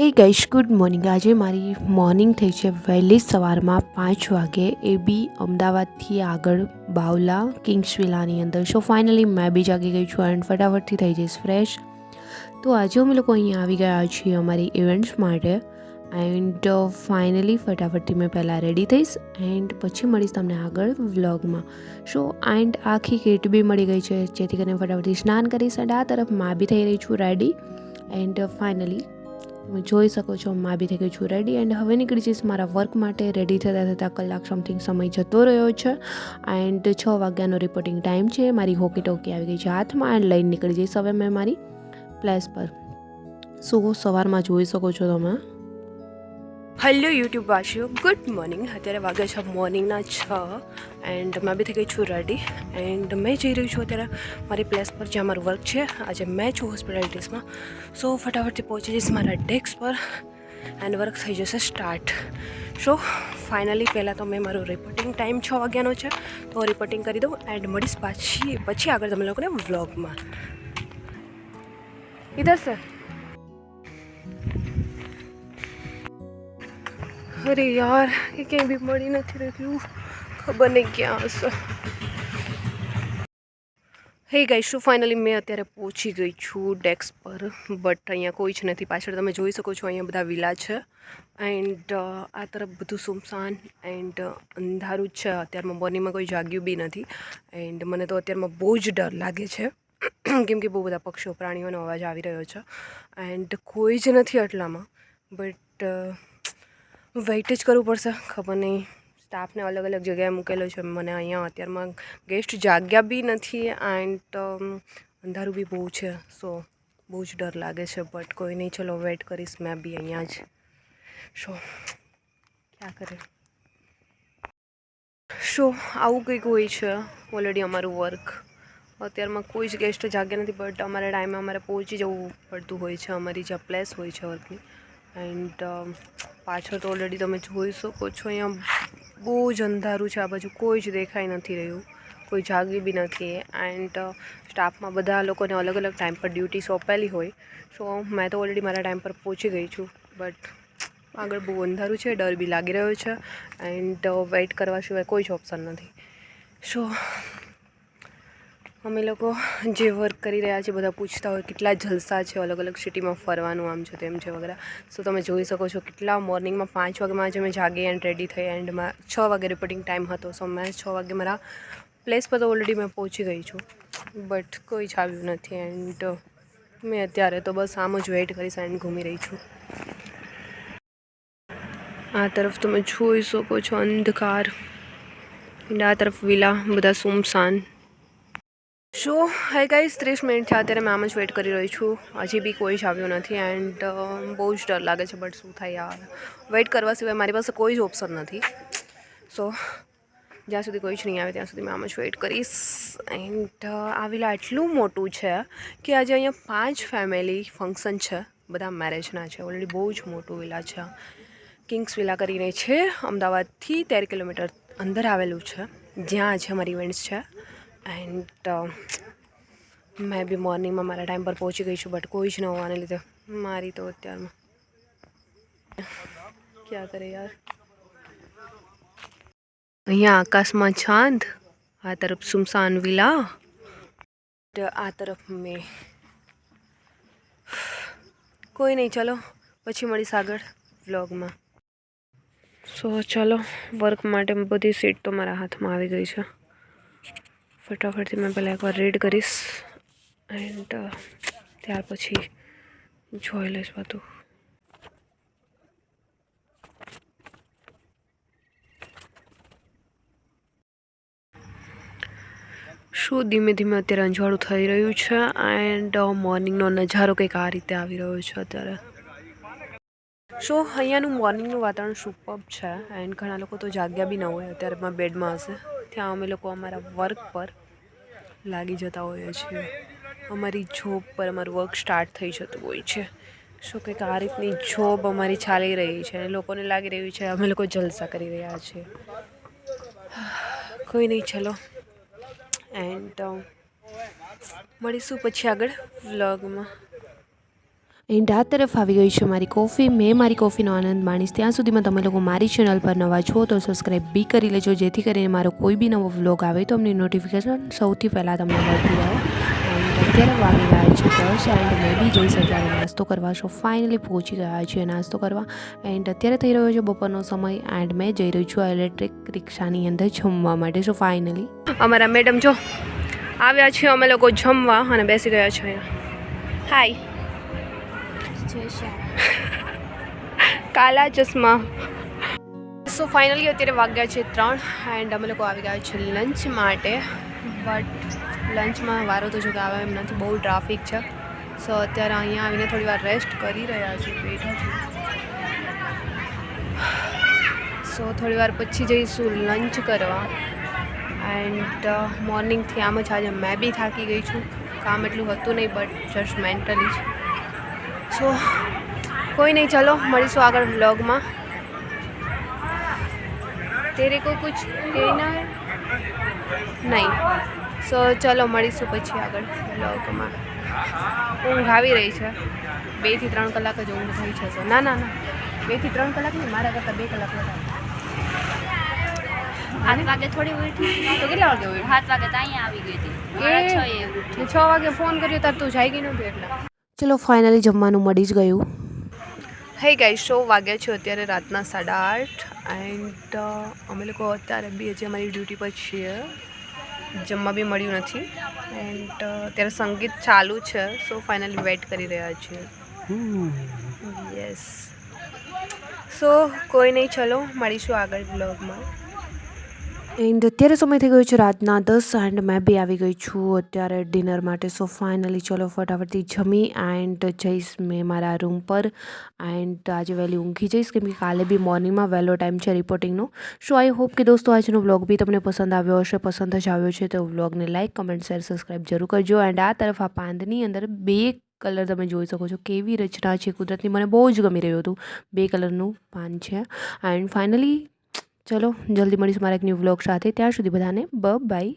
હે ગઈશ, good morning. આજે મારી મોર્નિંગ થઈ છે વહેલી સવારમાં પાંચ વાગે. એ બી અમદાવાદથી આગળ બાવલા કિંગ્સ વિલાની અંદર. સો ફાઇનલી મેં બી જાગી ગઈ છું એન્ડ ફટાફટથી થઈ જઈશ ફ્રેશ તો આજે અમે લોકો અહીંયા આવી ગયા છીએ અમારી ઇવેન્ટ્સ માટે. એન્ડ ફાઇનલી ફટાફટથી મેં પહેલાં રેડી થઈશ એન્ડ પછી મળીશ તમને આગળ વ્લોગમાં સો એન્ડ આખી કીટ બી મળી ગઈ છે, જેથી કરીને ફટાફટથી સ્નાન કરીશ. એન્ડ આ તરફમાં બી થઈ રહી છું રેડી એન્ડ ફાઇનલી તમે જોઈ શકો છો હું બી થઈ ગઈ છું રેડી એન્ડ હવે નીકળી જઈશ મારા વર્ક માટે. રેડી થતાં થતાં કલાક સમથિંગ સમય જતો રહ્યો છે એન્ડ છ વાગ્યાનો રિપોર્ટિંગ ટાઈમ છે. મારી હોકી ટોકી આવી ગઈ છે હાથમાં એન્ડ લઈને નીકળી જઈશ હવે મેં મારી પ્લેસ પર. સો સવારમાં જોઈ શકો છો તમે? હેલો યુટ્યુબ વાસીઓ. ગુડ મોર્નિંગ અત્યારે વાગે છે મોર્નિંગના છ એન્ડ મેં બી થઈ ગઈ છું રેડી એન્ડ મેં જઈ રહી છું અત્યારે મારી પ્લેસ પર જ્યાં મારું વર્ક છે. આજે મેં છું હોસ્પિટાલિટીસમાં સો ફટાફટથી પહોંચી જઈશ મારા ડેસ્ક પર એન્ડ વર્ક થઈ જશે સ્ટાર્ટ સો ફાઇનલી પહેલાં તો મેં મારું રિપોર્ટિંગ ટાઈમ છ વાગ્યાનો છે. તો રિપોર્ટિંગ કરી દઉં એન્ડ મળીશ પાછી, પછી આગળ તમે લોકોને વ્લોગમાં ઇધર સર અરે યાર, એ ક્યાંય બી મળી નથી રહ્યું. ખબર નહીં ક્યાં હશે. હે ગઈ શું ફાઇનલી મેં અત્યારે પહોંચી ગઈ છું ડેસ્ક પર. બટ અહીંયા કોઈ જ નથી. પાછળ તમે જોઈ શકો છો, અહીંયા બધા વિલા છે. એન્ડ આ તરફ બધું સુમસાન એન્ડ અંધારું જ છે. અત્યારમાં મોર્નિંગમાં કોઈ જાગ્યું બી નથી. એન્ડ મને તો અત્યારમાં બહુ જ ડર લાગે છે. કેમ કે બહુ બધા પક્ષીઓ, પ્રાણીઓનો અવાજ આવી રહ્યો છે. એન્ડ કોઈ જ નથી આટલામાં. બટ વેઇટ જ કરવું પડશે, ખબર નહીં. સ્ટાફને અલગ અલગ જગ્યાએ મૂકેલો છે. મને અહીંયા અત્યારમાં ગેસ્ટ જાગ્યા બી નથી એન્ડ અંધારું બી બહુ છે સો બહુ જ ડર લાગે છે બટ કોઈ નહીં, ચલો વેઇટ કરીશ મેં બી અહીંયા જ. શો ક્યાં કરે? શો આવું કંઈક હોય છે ઓલરેડી અમારું વર્ક અત્યારમાં કોઈ જ ગેસ્ટ જાગ્યા નથી બટ અમારે ટાઈમે અમારે પહોંચી જવું પડતું હોય છે, અમારી જે પ્લેસ હોય છે વર્કની એન્ડ પાછળ તો ઓલરેડી તમે જોઈ શકો છો, અહીંયા બહુ જ અંધારું છે, આ બાજુ કોઈ જ દેખાઈ નથી રહ્યું, કોઈ જાગી બી નથી. એન્ડ સ્ટાફમાં બધા લોકોને અલગ અલગ ટાઈમ પર ડ્યુટી સોંપેલી હોય સો મેં તો ઓલરેડી મારા ટાઈમ પર પહોંચી ગઈ છું. બટ આગળ બહુ અંધારું છે, ડર બી લાગી રહ્યો છે એન્ડ વેઇટ કરવા સિવાય કોઈ જ ઓપ્શન નથી. સો અમે લોકો જે વર્ક કરી રહ્યા છીએ, બધા પૂછતા હોય કેટલા જલસા છે, અલગ અલગ સિટીમાં ફરવાનું, આમ છે તેમ છે વગેરે. સો તમે જોઈ શકો છો કેટલા મોર્નિંગમાં પાંચ વાગ્યામાં જ મેં જાગી એન્ડ રેડી થઈ એન્ડમાં છ વાગે રિપોર્ટિંગ ટાઈમ હતો. સો મેં છ વાગે મારા પ્લેસ પર તો ઓલરેડી મેં પહોંચી ગઈ છું. બટ કોઈ જ આવ્યું નથી એન્ડ મેં અત્યારે તો બસ આમ જ વેઇટ કરીશ એન્ડ ઘૂમી રહી છું. આ તરફ તમે જોઈ શકો છો અંધકાર. એન્ડ આ તરફ વિલા, બધા સુમસાન. શો? હાઈ કાંઈ ત્રીસ મિનિટ થયા અત્યારે મેં આમ જ વેઇટ કરી રહી છું. હજી બી કોઈ જ આવ્યું નથી એન્ડ બહુ જ ડર લાગે છે બટ શું થાય યાર? વેઇટ કરવા સિવાય મારી પાસે કોઈ જ ઓપ્શન નથી. સો જ્યાં સુધી કોઈ જ નહીં આવે, ત્યાં સુધી મેં આમ જ વેઇટ કરીશ. એન્ડ આવેલા એટલું મોટું છે કે આજે અહીંયા પાંચ ફેમિલી ફંક્શન છે. બધા મેરેજના છે. ઓલરેડી બહુ જ મોટું વિલા છે. કિંગ્સ વિલા કરીને છે. અમદાવાદથી તેર કિલોમીટર અંદર આવેલું છે. જ્યાં આજે અમારી ઇવેન્ટ્સ છે. એન્ડ મેં બી મોર્નિંગમાં મારા ટાઈમ પર પહોંચી ગઈ છું બટ કોઈ જ ન હોવાને લીધે મારી તો અત્યારમાં ક્યાં કરે યાર અહીંયા આકાશમાં ચાંદ આ તરફ સુમસાન વિલા આ તરફ મેં કોઈ નહીં ચલો પછી મળીશ આગળ વ્લોગમાં સો ચલો વર્ક માટે બધી સીટ તો મારા હાથમાં આવી ગઈ છે। ફટાફટથી મેં પહેલાં એકવાર રીડ કરીશ એન્ડ ત્યાર પછી જોઈ લઈશ બધું. શું ધીમે ધીમે અત્યારે અંજવાળું થઈ રહ્યું છે? એન્ડ મોર્નિંગનો નજારો કંઈક આ રીતે આવી રહ્યો છે અત્યારે. સો અહીંયાનું મોર્નિંગનું વાતાવરણ સુપર છે. એન્ડ ઘણા લોકો તો જાગ્યા બી ન હોય, અત્યારે બેડમાં હશે. ત્યાં અમે લોકો અમારા વર્ક પર લાગી જતા હોઈએ છીએ. અમારી જોબ પર અમારું વર્ક સ્ટાર્ટ થઈ જતું હોય છે. શું કંઈક આ રીતની જોબ અમારી ચાલી રહી છે અને લોકોને લાગી રહ્યું છે અમે લોકો જલસા કરી રહ્યા છીએ. કોઈ નહીં, ચલો. એન્ડ મળીશું પછી આગળ વ્લોગમાં એન્ડ આ તરફ આવી ગઈ છે મારી કોફી. મેં મારી કોફીનો આનંદ માણીશ. ત્યાં સુધીમાં તમે લોકો મારી ચેનલ પર નવા છો તો સબસ્ક્રાઈબ બી કરી લેજો. જેથી કરીને મારો કોઈ બી નવો વ્લોગ આવે તો અમને નોટિફિકેશન સૌથી પહેલાં તમને મળતી રહે. એન્ડ અત્યારે વાગી ગયા છે દસ એન્ડ મેં બી જઈ અત્યારે નાસ્તો કરવા છો. ફાઇનલી પહોંચી ગયા છે નાસ્તો કરવા. એન્ડ અત્યારે થઈ રહ્યો છે બપોરનો સમય એન્ડ મેં જઈ રહ્યું છું ઇલેક્ટ્રિક રિક્ષાની અંદર જમવા માટે. સો ફાઇનલી અમારા મેડમ જો આવ્યા છે. અમે લોકો જમવા અને બેસી ગયા છે અહીંયા. હાય કાલા ચશ્મા. સો ફાઇનલી અત્યારે વાગ્યા છે ત્રણ એન્ડ અમે લોકો આવી ગયા છે લંચ માટે. બટ લંચમાં વારો તો જો કે આવે એમ નથી બહુ ટ્રાફિક છે. સો અત્યારે અહીંયા આવીને થોડી વાર રેસ્ટ કરી રહ્યા છે બેઠા છે સો થોડી વાર પછી જઈશું લંચ કરવા. એન્ડ મોર્નિંગથી આમ જ આજે મેં બી થાકી ગઈ છું. કામ એટલું હતું નહીં બટ જસ્ટ મેન્ટલી જ. સો કોઈ નહીં ચલો મળીશું આગળ વ્લોગમાં. તેરે કો કુછ કહેના નહીં. સો ચલો મળીશું પછી આગળ વ્લોગમાં. ઊંઘ આવી રહી છે. બેથી ત્રણ કલાક જ ઊંઘ થઈ છે સો ના ના. ના બેથી ત્રણ કલાક નહીં મારા કરતાં બે કલાક વધારે. સાત વાગે થોડી ઉઠી તો કેટલા વાગે ઉઠી? સાત વાગે તો અહીંયા આવી ગઈ હતી. છ વાગે ફોન કર્યો તાર તું જાય ગઈ નહોતી એટલે. ચલો ફાઇનલી જમવાનું મળી જ ગયું. હે ગાઈ શો વાગ્યા છે અત્યારે રાતના સાડા આઠ એન્ડ અમે લોકો અત્યારે બી હજી અમારી ડ્યુટી પર છીએ. જમવા બી મળ્યું નથી એન્ડ અત્યારે સંગીત ચાલુ છે સો ફાઇનલી વેઇટ કરી રહ્યા છીએ. યસ સો કોઈ નહીં ચલો મળીશું આગળ બ્લોગમાં એન્ડ અત્યારે સમય થઈ ગયો છે રાતના દસ એન્ડ મેં બી આવી ગઈ છું. અત્યારે ડિનર માટે સો ફાઇનલી ચલો ફટાફટથી જમી એન્ડ જઈશ મેં મારા રૂમ પર. એન્ડ આજે વહેલી ઊંઘી જઈશ કેમ કે કાલે બી મોર્નિંગમાં વહેલો ટાઈમ છે રિપોર્ટિંગનો સો આઈ હોપ કે દોસ્તો આજનો વ્લોગ બી તમને પસંદ આવ્યો હશે, પસંદ જ આવ્યો છે તો વ્લોગને લાઇક કમેન્ટ શેર સબસ્ક્રાઈબ જરૂર કરજો. એન્ડ આ તરફ આ પાંદની અંદર બે કલર તમે જોઈ શકો છો. કેવી રચના છે કુદરતની. મને બહુ જ ગમી રહ્યું હતું બે કલરનું પાન છે. એન્ડ ફાઇનલી ચલો જલ્દી મળીશું મારા એક ન્યૂ વ્લોગ સાથે. ત્યાં સુધી બધાને બ બાય